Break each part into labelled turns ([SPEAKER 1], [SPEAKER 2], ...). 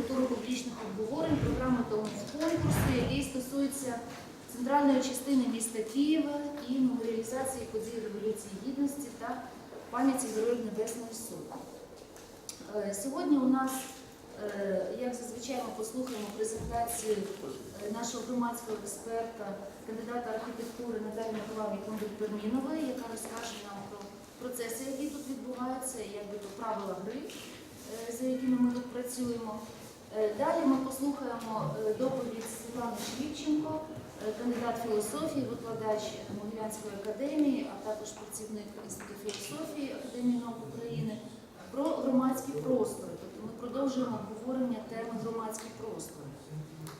[SPEAKER 1] туру публічних обговорень програми та конкурсу, який стосується центральної частини міста Києва і меморіалізації подій Революції Гідності та пам'яті Героїв Небесної Сотні. Е, Сьогодні у нас, е, як зазвичай, ми послухаємо презентацію е, нашого громадського експерта, кандидата архітектури Наталії Миколаївни Кондик-Пермінової, яка розкаже нам про процеси, які тут відбуваються, і якби то правила гри, за якими ми тут працюємо. Е, Далі ми послухаємо е, доповідь Світлани Шлівченко, е, кандидат філософії, викладач Могилянської академії, а також працівник Інституту філософії Академії наук України про громадські простори. Тобто ми продовжуємо обговорення теми громадські простори.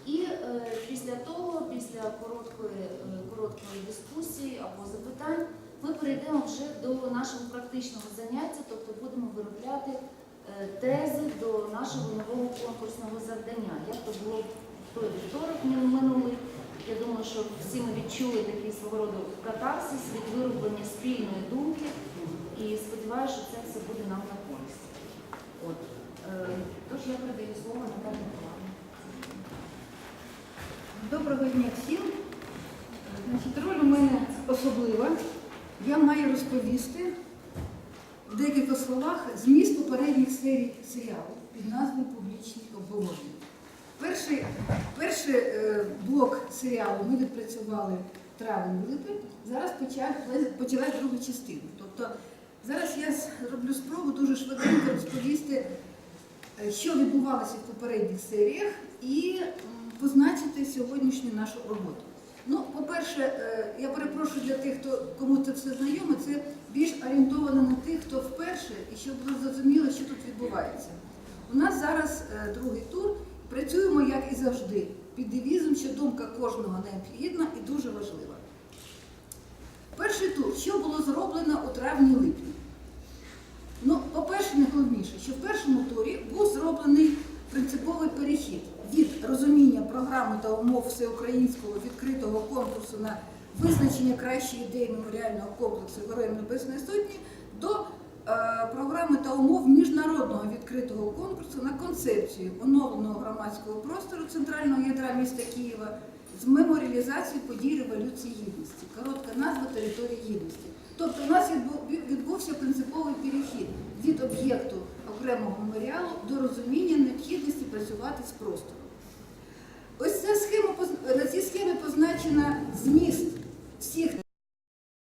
[SPEAKER 1] І е, після того, після короткої, короткої дискусії або запитань, ми перейдемо вже до нашого практичного заняття, тобто будемо виробляти тези до нашого нового конкурсного завдання. Як то було в той вівторок минулий. Я думаю, що всі ми відчули такий свого роду катарсис від вироблення спільної думки. І сподіваюся, що це все буде нам на користь. От. Е, Тож я передаю слово Наталі Миколаївні.
[SPEAKER 2] Доброго дня всім. Роль у мене особлива. Я маю розповісти в декількох словах зміст попередніх серій серіалу під назвою Публічні обговорення. Перший, перший е, блок серіалу ми відпрацювали травень-липень. Зараз почалась друга частина. Тобто зараз я зроблю спробу дуже швиденько розповісти е, що відбувалося в попередніх серіях, і позначити сьогоднішню нашу роботу. Ну, по-перше, е, я перепрошую для тих, хто кому це все знайомо, це більш орієнтовано на тих, хто вперше, і щоб було зрозуміло, що тут відбувається. У нас зараз е, другий тур. Працюємо, як і завжди, під девізом, що думка кожного необхідна і дуже важлива. Перший тур, що було зроблено у травні-липні? Ну, по-перше, найголовніше, що в першому турі був зроблений принциповий перехід від розуміння програми та умов всеукраїнського відкритого конкурсу на визначення кращої ідеї меморіального комплексу Героїв Небесної Сотні до е, програми та умов міжнародного відкритого конкурсу на концепцію оновленого громадського простору центрального ядра міста Києва з меморіалізації подій Революції Гідності. Коротка назва території гідності. Тобто у нас відбувся принциповий перехід від об'єкту окремого меморіалу до розуміння необхідності працювати з простором. Зміст